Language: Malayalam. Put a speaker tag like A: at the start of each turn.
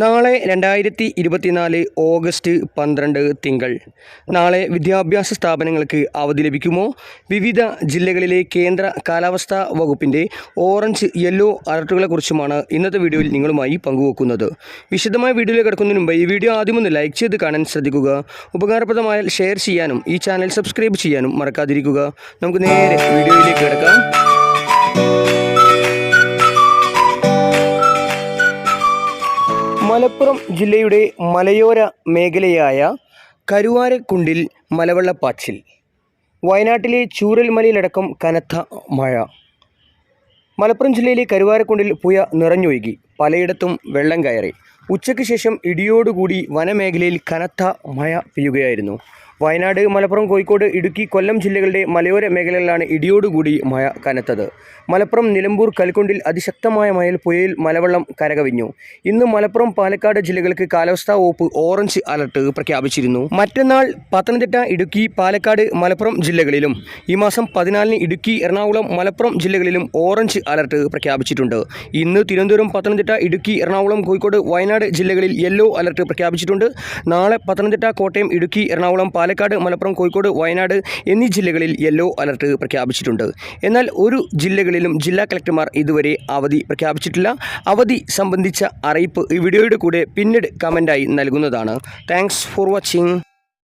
A: നാളെ രണ്ടായിരത്തി ഇരുപത്തിനാല് ഓഗസ്റ്റ് പന്ത്രണ്ട് തിങ്കൾ. നാളെ വിദ്യാഭ്യാസ സ്ഥാപനങ്ങൾക്ക് അവധി ലഭിക്കുമോ? വിവിധ ജില്ലകളിലെ കേന്ദ്ര കാലാവസ്ഥാ വകുപ്പിന്റെ ഓറഞ്ച് യെല്ലോ അലർട്ടുകളെക്കുറിച്ചുമാണ് ഇന്നത്തെ വീഡിയോയിൽ നിങ്ങളുമായി പങ്കുവെക്കുന്നത്. വിശദമായ വീഡിയോയിൽ കിടക്കുന്നതിന് മുമ്പ് ഈ വീഡിയോ ആദ്യം ഒന്ന് ലൈക്ക് ചെയ്ത് കാണാൻ ശ്രദ്ധിക്കുക. ഉപകാരപ്രദമായാൽ ഷെയർ ചെയ്യാനും ഈ ചാനൽ സബ്സ്ക്രൈബ് ചെയ്യാനും മറക്കാതിരിക്കുക. നമുക്ക് നേരെ വീഡിയോയിലേക്ക് കിടക്കാം. മലപ്പുറം ജില്ലയുടെ മലയോര മേഖലയായ കരുവാരക്കുണ്ടിൽ മലവെള്ളപ്പാച്ചിൽ. വയനാട്ടിലെ ചൂരൽമലയിലടക്കം കനത്ത മഴ. മലപ്പുറം ജില്ലയിലെ കരുവാരക്കുണ്ടിൽ പുഴ നിറഞ്ഞൊഴുകി. പലയിടത്തും വെള്ളം കയറി. ഉച്ചയ്ക്ക് ശേഷം ഇടിയോടുകൂടി വനമേഖലയിൽ കനത്ത മഴ പെയ്യുകയായിരുന്നു. വയനാട് മലപ്പുറം കോഴിക്കോട് ഇടുക്കി കൊല്ലം ജില്ലകളുടെ മലയോര മേഖലകളിലാണ് ഇടിയോടുകൂടി മഴ കനത്തത്. മലപ്പുറം നിലമ്പൂർ കൽക്കൊണ്ടിൽ അതിശക്തമായ മഴയിൽ പുഴയിൽ മലവെള്ളം കരകവിഞ്ഞു. ഇന്ന് മലപ്പുറം പാലക്കാട് ജില്ലകൾക്ക് കാലാവസ്ഥാ വകുപ്പ് ഓറഞ്ച് അലർട്ട് പ്രഖ്യാപിച്ചിരുന്നു. മറ്റന്നാൾ പത്തനംതിട്ട ഇടുക്കി പാലക്കാട് മലപ്പുറം ജില്ലകളിലും ഈ മാസം പതിനാലിന് ഇടുക്കി എറണാകുളം മലപ്പുറം ജില്ലകളിലും ഓറഞ്ച് അലർട്ട് പ്രഖ്യാപിച്ചിട്ടുണ്ട്. ഇന്ന് തിരുവനന്തപുരം പത്തനംതിട്ട ഇടുക്കി എറണാകുളം കോഴിക്കോട് വയനാട് ജില്ലകളിൽ യെല്ലോ അലർട്ട് പ്രഖ്യാപിച്ചിട്ടുണ്ട്. നാളെ പത്തനംതിട്ട കോട്ടയം ഇടുക്കി എറണാകുളം പാലക്കാട് മലപ്പുറം കോഴിക്കോട് വയനാട് എന്നീ ജില്ലകളിൽ യെല്ലോ അലർട്ട് പ്രഖ്യാപിച്ചിട്ടുണ്ട്. എന്നാൽ ഒരു ജില്ലകളിലും ജില്ലാ കളക്ടർമാർ ഇതുവരെ അവധി പ്രഖ്യാപിച്ചിട്ടില്ല. അവധി സംബന്ധിച്ച അറിയിപ്പ് ഈ വീഡിയോയുടെ കൂടെ പിന്നീട് കമന്റായി നൽകുന്നതാണ്. Thanks for watching